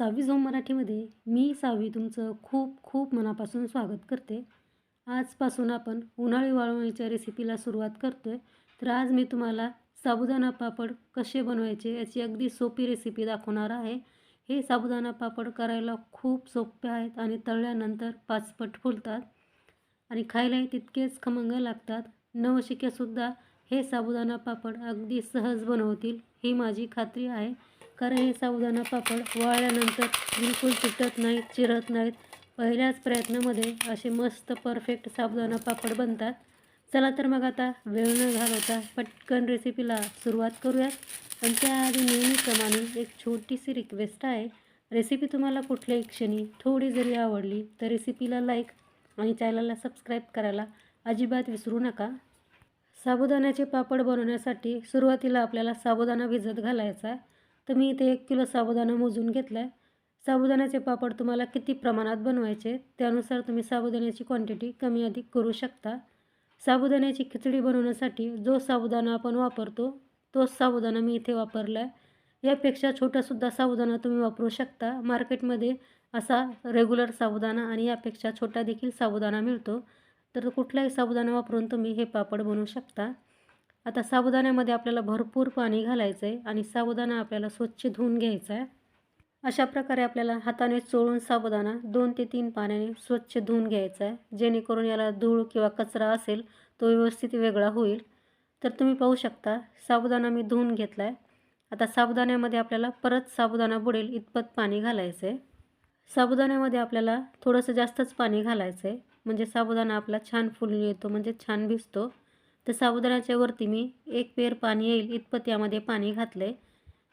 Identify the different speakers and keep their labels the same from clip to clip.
Speaker 1: सहावी झोम मराठीमध्ये मी सावी तुमचं खूप खूप मनापासून स्वागत करते. आजपासून आपण उन्हाळी वाळवणीच्या रेसिपीला सुरुवात करतो आहे तर आज मी तुम्हाला साबुदाणा पापड कसे बनवायचे याची अगदी सोपी रेसिपी दाखवणार आहे. हे साबुदाणा पापड करायला खूप सोपे आहेत आणि तळल्यानंतर पाचपट फुलतात आणि खायलाही तितकेच खमंग लागतात. नवशिकेसुद्धा हे साबुदाणा पापड अगदी सहज बनवतील ही माझी खात्री आहे. कारण हे साबुदाणा पापड वाळल्यानंतर बिलकुल तुटत नाहीत चिरत नाहीत. पहिल्याच प्रयत्नामध्ये असे मस्त परफेक्ट साबुदाणा पापड बनतात. चला तर मग आता वेळ न घालवता पटकन रेसिपीला सुरुवात करूयात. पण त्याआधी नेहमीप्रमाणे एक छोटीशी रिक्वेस्ट आहे. रेसिपी तुम्हाला कुठल्याही क्षणी थोडी जरी आवडली तर रेसिपीला लाईक आणि चॅनलला सबस्क्राईब करायला अजिबात विसरू नका. साबुदाण्याचे पापड बनवण्यासाठी सुरुवातीला आपल्याला साबुदाणा भिजत घालायचा आहे. तर मी इथे एक किलो साबुदाणा मोजून घेतला आहे साबुदाण्याचे पापड तुम्हाला किती प्रमाणात बनवायचे त्यानुसार तुम्ही साबुदाण्याची क्वांटिटी कमी अधिक करू शकता. साबुदाण्याची खिचडी बनवण्यासाठी जो साबुदाणा आपण वापरतो तोच साबुदाणा मी इथे वापरला आहे यापेक्षा छोटासुद्धा साबुदाणा तुम्ही वापरू शकता. मार्केटमध्ये असा रेग्युलर साबुदाणा आणि यापेक्षा छोटा देखील साबुदाणा मिळतो. तर कुठलाही साबुदाणा वापरून तुम्ही हे पापड बनवू शकता. आता साबुदाण्यामध्ये आपल्याला भरपूर पाणी घालायचं आहे आणि साबुदाणा आपल्याला स्वच्छ धुवून घ्यायचा आहे अशा प्रकारे आपल्याला हाताने चोळून साबुदाणा दोन ते तीन पाण्याने स्वच्छ धुवून घ्यायचा आहे जेणेकरून याला धूळ किंवा कचरा असेल तो व्यवस्थित वेगळा होईल. तर तुम्ही पाहू शकता साबुदाणा मी धुवून घेतला आहे आता साबुदाण्यामध्ये आपल्याला परत साबुदाणा बुडेल इतपत पाणी घालायचं आहे साबुदाण्यामध्ये आपल्याला थोडंसं जास्तच पाणी घालायचं आहे म्हणजे साबुदाणा आपला छान फुलून येतो म्हणजे छान भिजतो. तर साबुदाण्याच्या वरती मी एक पेर पाणी येईल इतपत यामध्ये पाणी घातलं आहे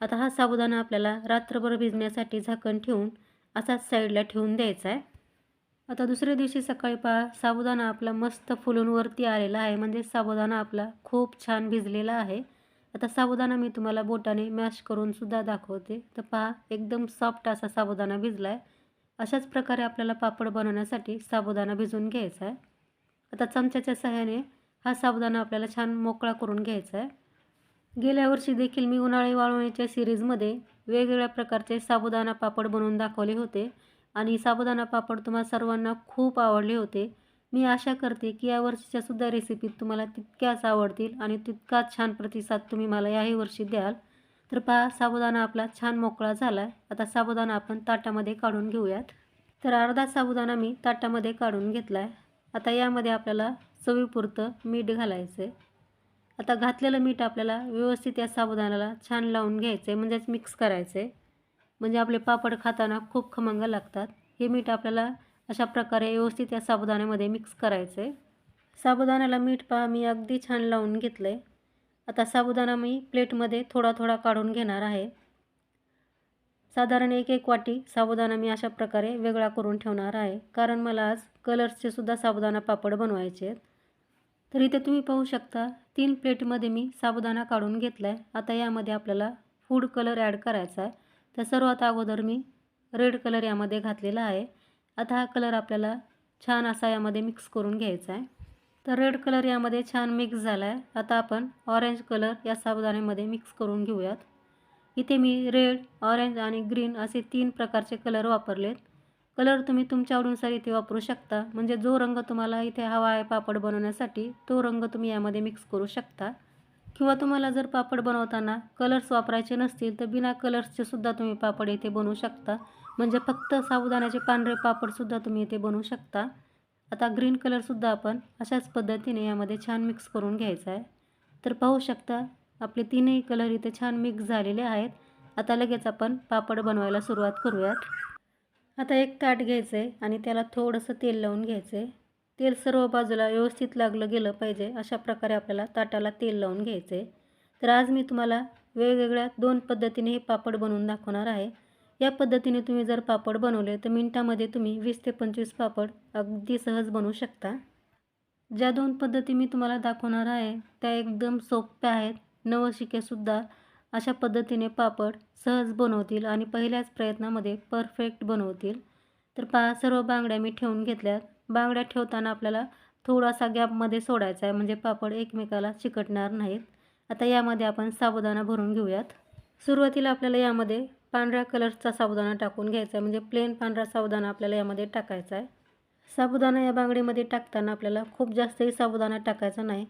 Speaker 1: आता हा साबुदाणा आपल्याला रात्रभर भिजण्यासाठी झाकण ठेवून असाच साईडला ठेवून द्यायचा आहे. आता दुसऱ्या दिवशी सकाळी पहा साबुदाणा आपला मस्त फुलून वरती आलेला आहे. म्हणजे साबुदाणा आपला खूप छान भिजलेला आहे. आता साबुदाणा मी तुम्हाला बोटाने मॅश करूनसुद्धा दाखवते. तर पहा एकदम सॉफ्ट असा साबुदाणा भिजला आहे अशाच प्रकारे आपल्याला पापड बनवण्यासाठी साबुदाणा भिजवून घ्यायचा आहे. आता चमच्याच्या सहाय्याने हा साबुदाणा आपल्याला छान मोकळा करून घ्यायचा आहे. गेल्या वर्षी देखील मी उन्हाळी वाळवण्याच्या सिरीजमध्ये वेगवेगळ्या प्रकारचे साबुदाणा पापड बनवून दाखवले होते आणि साबुदाणा पापड तुम्हाला सर्वांना खूप आवडले होते. मी आशा करते की या वर्षीच्यासुद्धा रेसिपीत तुम्हाला तितक्याच आवडतील आणि तितकाच छान प्रतिसाद तुम्ही मला याही वर्षी द्याल. तर पहा साबुदाणा आपला छान मोकळा झाला आहे आता साबुदाणा आपण ताटामध्ये काढून घेऊयात. तर अर्धा साबुदाणा मी ताटामध्ये काढून घेतला आहे आता यामध्ये आपल्याला चवीपुरतं मीठ घालायचं आहे आता घातलेलं मीठ आपल्याला व्यवस्थित या साबुदाण्याला छान लावून घ्यायचं आहे म्हणजेच मिक्स करायचं आहे म्हणजे आपले पापड खाताना खूप खमंग लागतात. हे मीठ आपल्याला अशा प्रकारे व्यवस्थित या साबुदाण्यामध्ये मिक्स करायचं आहे साबुदाण्याला मीठ पहा मी अगदी छान लावून घेतलं आहे आता साबुदाणा मी प्लेटमध्ये थोडा थोडा काढून घेणार आहे. साधारण एक एक वाटी साबुदाणा मी अशा प्रकारे वेगळा करून ठेवणार आहे. कारण मला आज कलर्सचे सुद्धा साबुदाणा पापड बनवायचे आहेत. तर इथे तुम्ही पाहू शकता तीन प्लेटमध्ये मी साबुदाणा काढून घेतला आहे आता यामध्ये आपल्याला फूड कलर ॲड करायचा आहे. तर सर्वात अगोदर मी रेड कलर यामध्ये घातलेला आहे. आता हा कलर आपल्याला छान असा यामध्ये मिक्स करून घ्यायचा आहे. तर रेड कलर यामध्ये छान मिक्स झाला आहे आता आपण ऑरेंज कलर या साबुदाण्यामध्ये मिक्स करून घेऊयात. इथे मी रेड ऑरेंज आणि ग्रीन असे तीन प्रकारचे कलर वापरलेत. कलर तुम्ही तुमच्या आवडीनुसार इथे वापरू शकता. म्हणजे जो रंग तुम्हाला इथे हवा आहे पापड बनवण्यासाठी तो रंग तुम्ही यामध्ये मिक्स करू शकता. किंवा तुम्हाला जर पापड बनवताना कलर्स वापरायचे नसतील तर बिना कलर्सचे सुद्धा तुम्ही पापड इथे बनवू शकता. म्हणजे फक्त साबुदाण्याचे पांढरे पापडसुद्धा तुम्ही इथे बनवू शकता. आता ग्रीन कलरसुद्धा आपण अशाच पद्धतीने यामध्ये छान मिक्स करून घ्यायचा आहे. तर पाहू शकता आपले तीनही कलर इथे छान मिक्स झालेले आहेत. आता लगेच आपण पापड बनवायला सुरुवात करूयात. आता एक ताट घ्यायचं आहे आणि त्याला थोडंसं तेल लावून घ्यायचं आहे तेल सर्व बाजूला व्यवस्थित लागलं गेलं पाहिजे अशा प्रकारे आपल्याला ताटाला तेल लावून घ्यायचं आहे तर आज मी तुम्हाला वेगवेगळ्या दोन पद्धतीने हे पापड बनवून दाखवणार आहे. या पद्धतीने तुम्ही जर पापड बनवले तर मिनटामध्ये तुम्ही वीस ते पंचवीस पापड अगदी सहज बनवू शकता. ज्या दोन पद्धती मी तुम्हाला दाखवणार आहे त्या एकदम सोप्या आहेत. नवशिकेसुद्धा अशा पद्धतीने पापड सहज बनवतील आणि पहिल्याच प्रयत्नामध्ये परफेक्ट बनवतील. तर पहा सर्व बांगड्या मी ठेवून घेतल्यात बांगड्या ठेवताना आपल्याला थोडासा गॅपमध्ये सोडायचा आहे म्हणजे पापड एकमेकाला चिकटणार नाहीत. आता यामध्ये आपण साबुदाणा भरून घेऊयात. सुरुवातीला आपल्याला यामध्ये पांढऱ्या कलरचा साबुदाणा टाकून घ्यायचा आहे म्हणजे प्लेन पांढरा साबुदाणा आपल्याला यामध्ये टाकायचा आहे. साबुदाणा या बांगडीमध्ये टाकताना आपल्याला खूप जास्तही साबुदाणा टाकायचा नाही.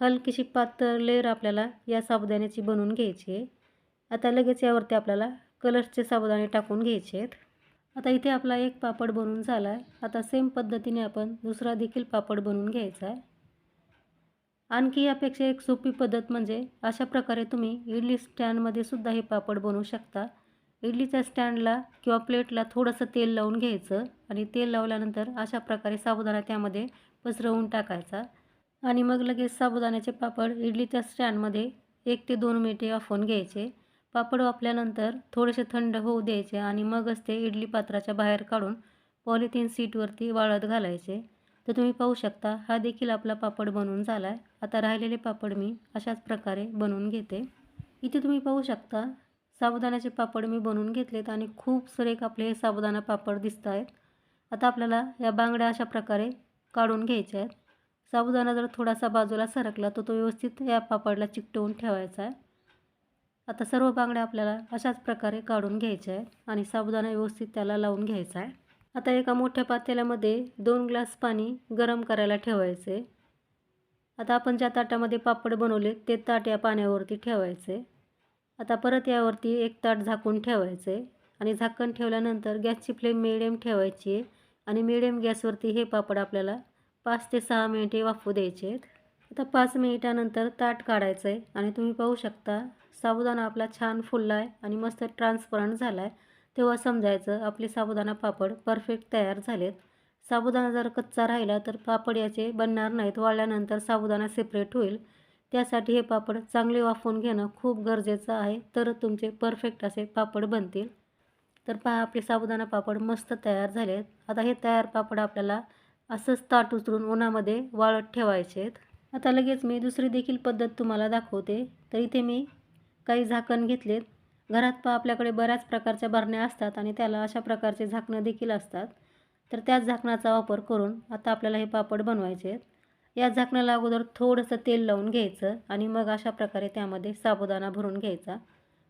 Speaker 1: हलकीशी पातळ लेअर आपल्याला या साबुदाण्याची बनवून घ्यायची आहे. आता लगेच यावरती आपल्याला कलर्सचे साबुदाणे टाकून घ्यायचे आहेत. आता इथे आपला एक पापड बनवून झाला आहे आता सेम पद्धतीने आपण दुसरा देखील पापड बनवून घ्यायचा आहे. आणखी यापेक्षा एक सोपी पद्धत म्हणजे अशा प्रकारे तुम्ही इडली स्टँडमध्ये सुद्धा हे पापड बनवू शकता. इडलीच्या स्टँडला किंवा प्लेटला थोडंसं तेल लावून घ्यायचं आणि तेल लावल्यानंतर अशा प्रकारे साबुदाणा त्यामध्ये पसरवून टाकायचा. आणि मग लगेच साबुदाण्याचे पापड इडलीच्या स्टँडमध्ये एक ते दोन मिनिटे वाफवून घ्यायचे. पापड वापल्यानंतर थोडेसे थंड होऊ द्यायचे आणि मगच ते इडली पात्राच्या बाहेर काढून पॉलिथिन सीटवरती वाळत घालायचे. तर तुम्ही पाहू शकता हा देखील आपला पापड बनवून झाला आहे आता राहिलेले पापड मी अशाच प्रकारे बनवून घेते. इथे तुम्ही पाहू शकता साबुदाण्याचे पापड मी बनवून घेतलेत आणि खूप सुरेख आपले हे साबुदाणा पापड दिसत आहेत आता आपल्याला या बांगड्या अशा प्रकारे काढून घ्यायच्या आहेत. साबुदाणा जर थोडासा बाजूला सरकला तर तो व्यवस्थित या पापडला चिकटवून ठेवायचा आहे. आता सर्व बांगड्या आपल्याला अशाच प्रकारे काढून घ्यायच्या आहेत आणि साबुदाणा व्यवस्थित त्याला लावून घ्यायचा आहे. आता एका मोठ्या पातेल्यामध्ये दोन ग्लास पाणी गरम करायला ठेवायचे. आता आपण ज्या ताटामध्ये पापड बनवले ते ताट या पाण्यावरती ठेवायचे. आता परत यावरती एक ताट झाकून ठेवायचे आणि झाकण ठेवल्यानंतर गॅसची फ्लेम मिडियम ठेवायची आणि मिडियम गॅसवरती हे पापड आपल्याला पाच ते सहा मिनिटे वाफू द्यायचे आहेत आता पाच मिनिटानंतर ताट काढायचं आहे आणि तुम्ही पाहू शकता साबुदाणा आपला छान फुलला आहे आणि मस्त ट्रान्सपरंट झाला आहे तेव्हा समजायचं आपले साबुदाणा पापड परफेक्ट तयार झालेत. साबुदाणा जर कच्चा राहिला तर पापड याचे बनणार नाहीत वाळल्यानंतर साबुदाणा सेपरेट होईल. त्यासाठी हे पापड चांगले वाफवून घेणं खूप गरजेचं आहे तर तुमचे परफेक्ट असे पापड बनतील. तर पहा आपले साबुदाणा पापड मस्त तयार झालेत. आता हे तयार पापड आपल्याला असंच ताट उचलून उन्हामध्ये वाळत ठेवायचे आहेत आता लगेच मी दुसरी देखील पद्धत तुम्हाला दाखवते. तर इथे मी काही झाकण घेतलेत. घरात पहा आपल्याकडे बऱ्याच प्रकारच्या बरण्या असतात आणि त्याला अशा प्रकारचे झाकणं देखील असतात. तर त्याच झाकणाचा वापर करून आता आपल्याला हे पापड बनवायचे आहेत या झाकणाला अगोदर थोडंसं तेल लावून घ्यायचं आणि मग अशा प्रकारे त्यामध्ये साबुदाणा भरून घ्यायचा.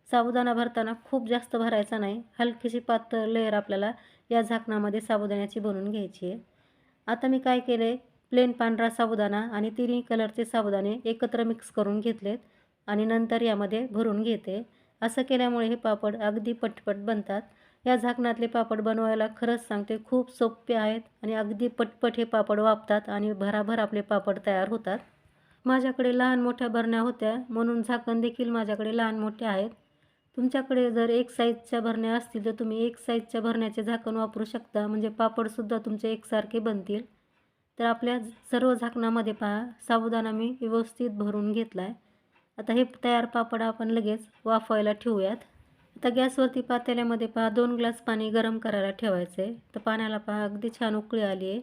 Speaker 1: साबुदाणा भरताना खूप जास्त भरायचा नाही. हलकीशी पातळ लेअर आपल्याला या झाकणामध्ये साबुदाण्याची बनवून घ्यायची आहे. आता मी काय केले? प्लेन पांढरा साबुदाणा आणि तिन्ही कलरचे साबुदाणे एकत्र मिक्स करून घेतलेत आणि नंतर यामध्ये भरून घेते. असं केल्यामुळे हे पापड अगदी पटपट बनतात. या झाकणातले पापड बनवायला खरंच सांगते खूप सोपे आहेत आणि अगदी पटपट हे पापड वापतात आणि भराभर आपले पापड तयार होतात. माझ्याकडे लहान मोठ्या भरण्या होत्या म्हणून झाकण देखील माझ्याकडे लहान मोठ्या आहेत. तुमच्याकडे जर एक साईजच्या भरण्या असतील तर तुम्ही एक साईजच्या भरण्याचे झाकण वापरू शकता. म्हणजे पापडसुद्धा तुमचे एकसारखे बनतील. तर आपल्या सर्व झाकणामध्ये पहा साबुदाणा मी व्यवस्थित भरून घेतला आहे आता हे तयार पापड आपण लगेच वाफवायला ठेवूयात. आता गॅसवरती पातेल्यामध्ये पहा दोन ग्लास पाणी गरम करायला ठेवायचं आहे तर पाण्याला पहा अगदी छान उकळी आली आहे.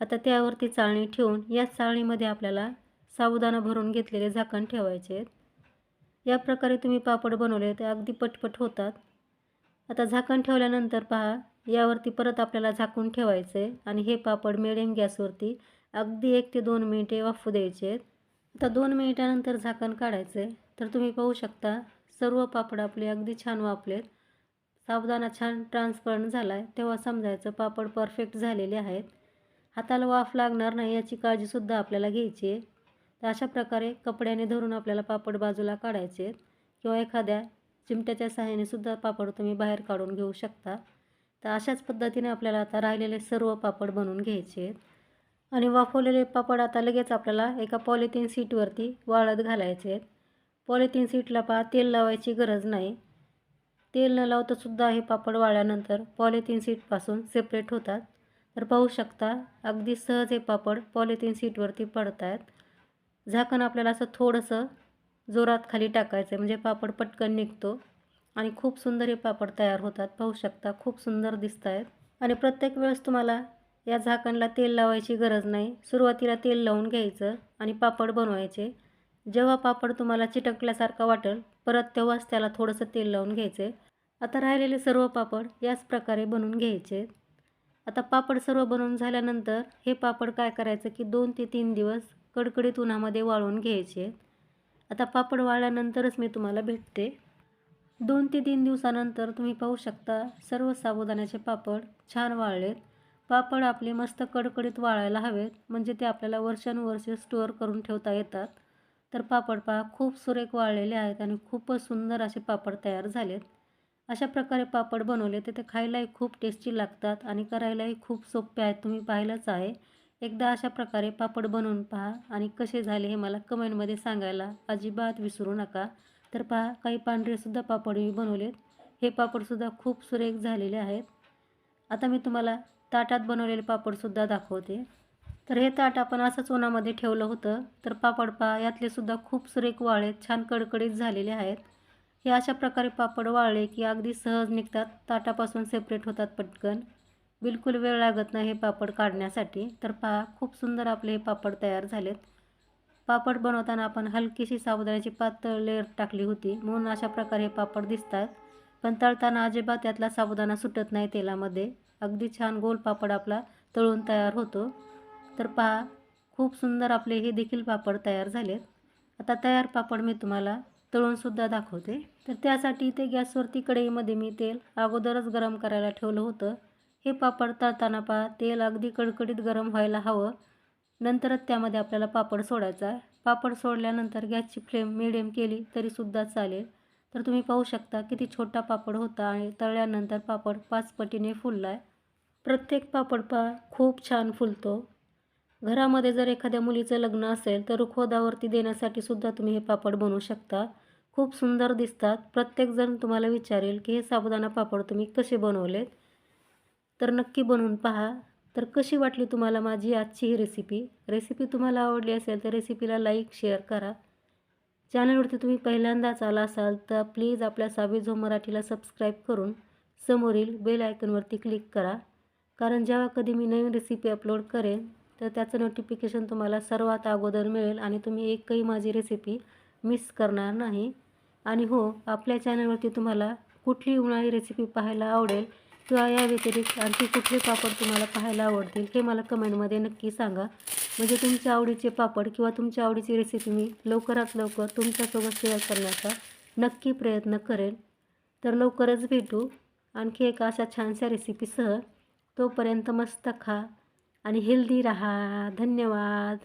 Speaker 1: आता त्यावरती चाळणी ठेवून या चाळणीमध्ये आपल्याला साबुदाणा भरून घेतलेले झाकण ठेवायचे आहेत. या प्रकारे तुम्ही पापड बनवले ते अगदी पटपट होतात. आता झाकण ठेवल्यानंतर पहा यावरती परत आपल्याला झाकून ठेवायचं आहे आणि हे पापड मिडियम गॅसवरती. अगदी एक ते दोन मिनिटे वाफू द्यायचे आहेत. आता दोन मिनिटानंतर झाकण काढायचं. आहे तर तुम्ही पाहू शकता सर्व पापड आपले अगदी छान वापलेत साबुदाणा छान ट्रान्सपरंट झाला आहे तेव्हा समजायचं पापड परफेक्ट झालेले आहेत. हाताला वाफ लागणार नाही याची काळजीसुद्धा आपल्याला घ्यायची आहे. तर अशा प्रकारे कपड्याने धरून आपल्याला पापड बाजूला काढायचे आहेत. किंवा एखाद्या चिमट्याच्या सहाय्याने सुद्धा पापड तुम्ही बाहेर काढून घेऊ शकता. तर अशाच पद्धतीने आपल्याला आता राहिलेले सर्व पापड बनवून घ्यायचे आहेत. आणि वाफवलेले पापड आता लगेच आपल्याला एका पॉलिथिन सीटवरती वाळत घालायचे आहेत. पॉलिथिन सीटला पहा तेल लावायची गरज नाही. तेल न लावतासुद्धा हे पापड वाळल्यानंतर पॉलिथिन सीटपासून सेपरेट होतात. तर पाहू शकता अगदी सहज हे पापड पॉलिथिन सीटवरती पडत आहेत झाकण आपल्याला असं थोडंसं जोरात खाली टाकायचं आहे म्हणजे पापड पटकन निघतो. आणि खूप सुंदर हे पापड तयार होतात. पाहू शकता खूप सुंदर दिसत आहेत आणि प्रत्येक वेळेस तुम्हाला या झाकणला तेल लावायची गरज नाही. सुरुवातीला तेल लावून घ्यायचं आणि पापड बनवायचे. जेव्हा पापड तुम्हाला चिटकल्यासारखा वाटेल परत तेव्हाच त्याला थोडंसं तेल लावून घ्यायचे. आता राहिलेले सर्व पापड याच प्रकारे बनवून घ्यायचे. आता पापड सर्व बनवून झाल्यानंतर हे पापड काय करायचं की दोन ते तीन दिवस कडकडीत उन्हामध्ये वाळून घ्यायचे. आता पापड वाळल्यानंतरच मी तुम्हाला भेटते. दोन ते तीन दिवसानंतर तुम्ही पाहू शकता सर्व साबुदाण्याचे पापड छान वाळलेत. पापड आपले मस्त कडकडीत वाळायला हवेत म्हणजे ते आपल्याला वर्षानुवर्षे स्टोअर करून ठेवता येतात. तर पापड पहा खूप सुरेख वाळलेले आहेत आणि खूपच सुंदर असे पापड तयार झालेत. अशा प्रकारे पापड बनवले तर ते खायलाही खूप टेस्टी लागतात आणि करायलाही खूप सोपे आहेत तुम्ही पाहिलंच आहे. एकदा अशा प्रकारे पापड बनवून पहा आणि कसे झाले हे मला कमेंटमध्ये सांगायला अजिबात विसरू नका. तर पहा काही पांढरेसुद्धा पापड मी बनवलेत. हे पापडसुद्धा खूप सुरेख झालेले आहेत. आता मी तुम्हाला ताटात बनवलेले पापडसुद्धा दाखवते. तर हे ताट आपण असंच उन्हामध्ये ठेवलं होतं. तर पापड पहा यातलेसुद्धा खूप सुरेख वाळेत छान कडकडीत झालेले आहेत. हे अशा प्रकारे पापड वाळले की अगदी सहज निघतात. ताटापासून सेपरेट होतात पटकन. बिलकुल वेळ लागत नाही हे पापड काढण्यासाठी. तर पहा खूप सुंदर आपले हे पापड तयार झालेत. पापड बनवताना आपण हलकीशी साबुदाण्याची पातळ लेअर टाकली होती. म्हणून अशा प्रकारे हे पापड दिसतात. पण तळताना अजिबात त्यातला साबुदाणा सुटत नाही तेलामध्ये. अगदी छान गोल पापड आपला तळून तयार होतो. तर पहा खूप सुंदर आपले हे देखील पापड तयार झालेत. आता तयार पापड मी तुम्हाला तळूनसुद्धा दाखवते. तर त्यासाठी इथे गॅसवरती कढईमध्ये मी तेल अगोदरच गरम करायला ठेवलं होतं. हे पापड तळताना पहा तेल अगदी कडकडीत गरम व्हायला हवं. नंतरच त्यामध्ये आपल्याला पापड सोडायचा आहे. पापड सोडल्यानंतर गॅसची फ्लेम मिडियम केली तरीसुद्धा चालेल. तर तुम्ही पाहू शकता किती छोटा पापड होता आणि तळल्यानंतर पापड पाच पटीने फुलला आहे प्रत्येक पापड पहा खूप छान फुलतो. घरामध्ये जर एखाद्या मुलीचं लग्न असेल तर रुखवतावरती देण्यासाठी सुद्धा तुम्ही हे पापड बनवू शकता. खूप सुंदर दिसतात. प्रत्येकजण तुम्हाला विचारेल की हे साबुदाणा पापड तुम्ही कसे बनवलेत? तर नक्की बनवून पहा. तर कशी वाटली तुम्हाला माझी आजची ही रेसिपी रेसिपी तुम्हाला आवडली असेल तर रेसिपीला लाईक शेअर करा. चॅनलवरती तुम्ही पहिल्यांदाच आला असाल तर प्लीज आपल्या सावी झो मराठीला सबस्क्राईब करून समोरील बेल आयकनवरती क्लिक करा. कारण जेव्हा कधी मी नवीन रेसिपी अपलोड करेन तर त्याचं नोटिफिकेशन तुम्हाला सर्वात अगोदर मिळेल आणि तुम्ही एकही माझी रेसिपी मिस करणार नाही. आणि हो आपल्या चॅनलवरती तुम्हाला कुठली उन्हाळी रेसिपी पाहायला आवडेल किंवा या व्यतिरिक्त आणखी कुठले पापड तुम्हाला पाहायला आवडतील हे मला कमेंटमध्ये नक्की सांगा. म्हणजे तुमच्या आवडीचे पापड किंवा तुमच्या आवडीची रेसिपी मी लवकरात लवकर तुमच्यासोबत शेअर करण्याचा नक्की प्रयत्न करेन. तर लवकरच भेटू. आणखी एका अशा छानशा रेसिपीसह तोपर्यंत मस्त खा आणि हेल्दी राहा. धन्यवाद.